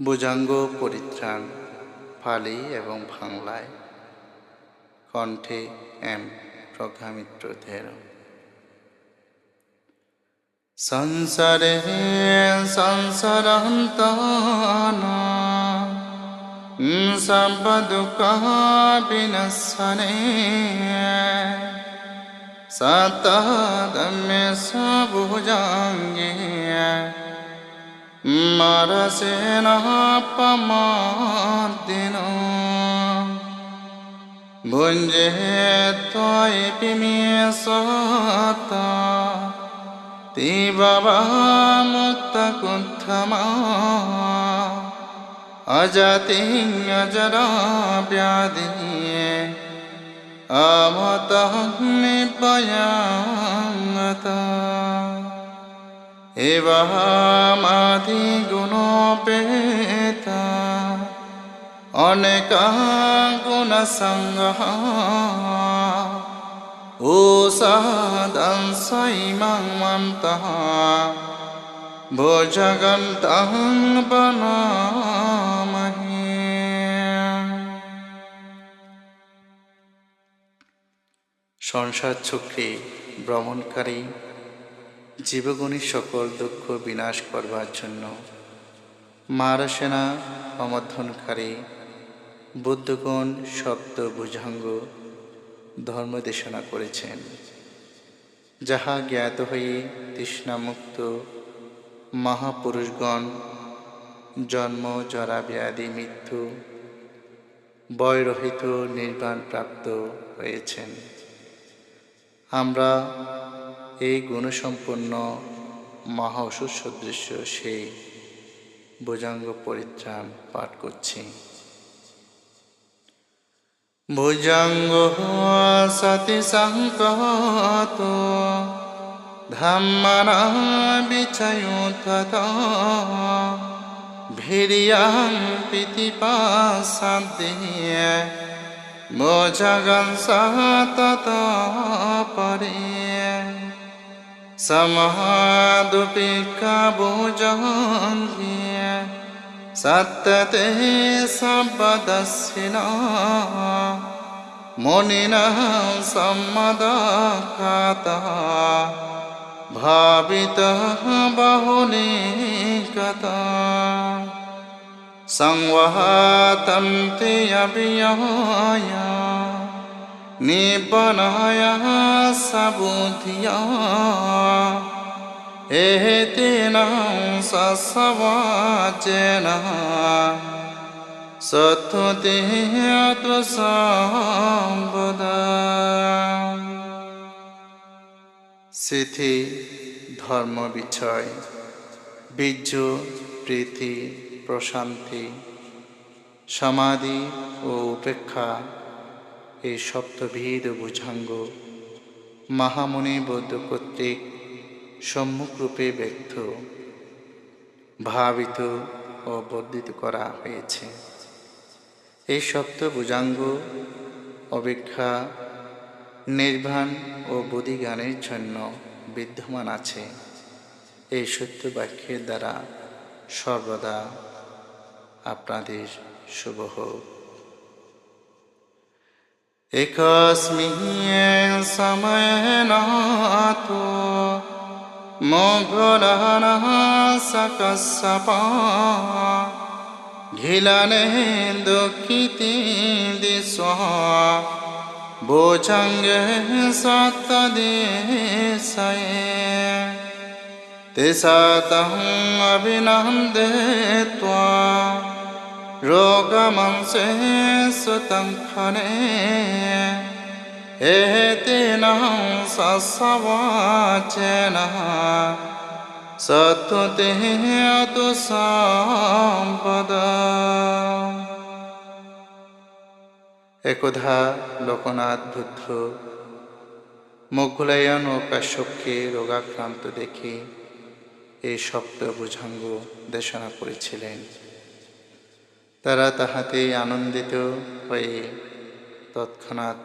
ভুজাঙ্গ পরিত্রাণ, ফালি এবং বাংলায় কণ্ঠে এম প্রজ্ঞামিত্র ধের সংসারে সংসারান্তনা সম্পদুঃখ বিনশনে সতদম্য সবুজাঙ্গে মারসেনাপমাদিন ভুঞ্জে ত্বয় পিমিয়ে সত তি বাবা মুক্ত কুণ্ঠমা অজাতি অজরা ব্যাধি আমত নিপয়াঙ্গতা। এবামাধি গুণপেতা অনেক গুণ সঙ্গ ও সাদংসৈমন্ত ভোজগন্তং বনামহে। সংসার চক্রে ভ্রমণকারী জীবগণের সকল দুঃখ বিনাশ করবার জন্য মারাসেনা সমর্থনকারী বুদ্ধগণ শব্দ ভুজাঙ্গ ধর্মদেশনা করেছেন। যাহা জ্ঞাত হয়ে তৃষ্ণামুক্ত মহাপুরুষগণ জন্ম, জরা, ব্যাধি, মৃত্যু, বয়রহিত নির্বাণ প্রাপ্ত হয়েছেন। আমরা এই গুণসম্পন্ন মহা অসুর সদৃশ্য সেই ভুজাঙ্গ পরিত্রাণ পাঠ করছি। ভুজাঙ্গ সতি সংকত, ধাম্মানা বিচয়ুথত ভিরিয়াং পিতিপাসাদ্দিয়ে ভোজগং সতত পরে। සමහාදුපික්කබූජහන්ගිය සත්තතෙහි සබ්බදස්හිනා මොනිනහ සම්මදාකාතා භාවිතහ බහුනේ කතා සංවහතන්ති අභියහායා ते अभियाया নিবনায় সাবুধিয়া এতেন সসবাচেন সত্যতে আত্মসম্পদা স্মৃতি ধর্ম বিছয় বীর্য প্রীতি প্রশান্তি সমাধি ও উপেক্ষা এই সপ্তভেদ ভুজাঙ্গ। মহামুনি বৌদ্ধ কর্তৃক সম্মুখরূপে ব্যক্ত। ভাবিত ও বর্ধিত করা হয়েছে। এই সপ্ত ভুজাঙ্গ অপেক্ষা নির্বাণ ও বোধিগানের জন্য বিদ্যমান আছে। এই সত্য বাক্যের দ্বারা সর্বদা আপনাদের শুভ হোক। එකස්මිහියෙන් සමයනාතු මොගොලහනහා සකස්සපා ගිලනෙහින් දුක්කිතින්දි ස්වා බෝචංගෙහි සත්තදේසයේ තිසාතහුන් අභිනන්දේත්වා রোগমংসে সুতংখনে এতিন সসবচেন সতুতে তু সম্পদ একদা লোকনাথ বুদ্ধ মোগলায়ন ও কাশ্যপকে রোগাক্রান্ত দেখে এই শব্দ বুঝাঙ্গ দেশনা করেছিলেন তারা তাহাতে আনন্দিত হয়ে তৎক্ষণাৎ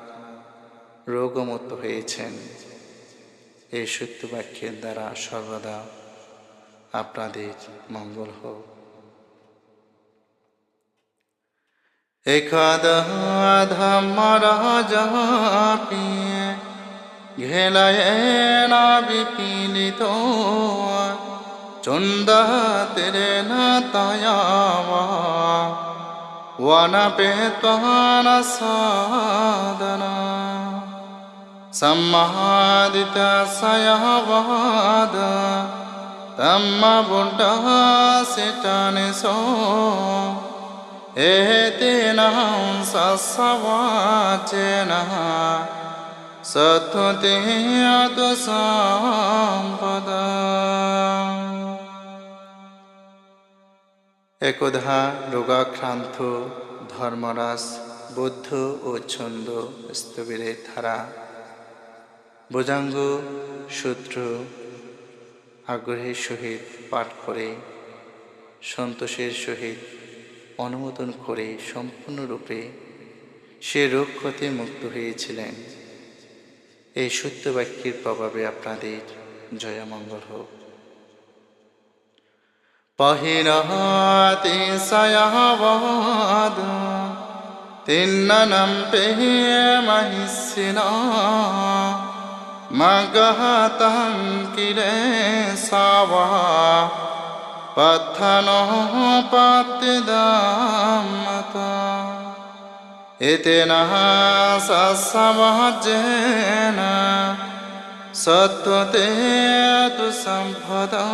রোগমুক্ত হয়েছেন। এই সত্য বাক্যের দ্বারা সর্বদা আপনাদের মঙ্গল হোক। একাদ ধর্মরাজাপি ঘেলায় বিপিলিত চন্দা তেরে না তায়ামা වනපේත්වහනසාදනා සම්මහාදිත සයහවාද තම්ම බුන්ටහා සිටනිසෝ ඒතිනහුන් සස්සවාචනහා සත්තුතිහතු සම්පදා একদা রোগাক্রান্ত ধর্মরাজ বৌদ্ধ ও ছন্দ স্থবিরের ধারা। বোজাঙ্গ সূত্র আগ্রহের সহিত পাঠ করে, সন্তোষের সহিত অনুমোদন করে সম্পূর্ণরূপে সে রোগ ক্ষতে মুক্ত হয়েছিলেন। এই সত্য বাক্যের প্রভাবে আপনাদের জয়মঙ্গল হোক। पहिरति सयवद तिन्ननं पेहे महिषिना मगहतं किरे सावा पत्थनो पतिदमता एतेन ससमजेन सत्वते तु सम्पदा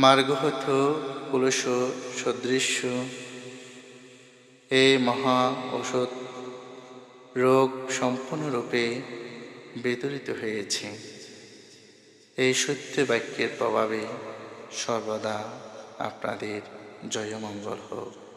মার্গহত কুলস সদৃশ্য এ মহা ঔষধ রোগ সম্পূর্ণরূপে বিতরিত হয়েছে। এই সত্য বাক্যের প্রভাবে সর্বদা আপনাদের জয়মঙ্গল হোক।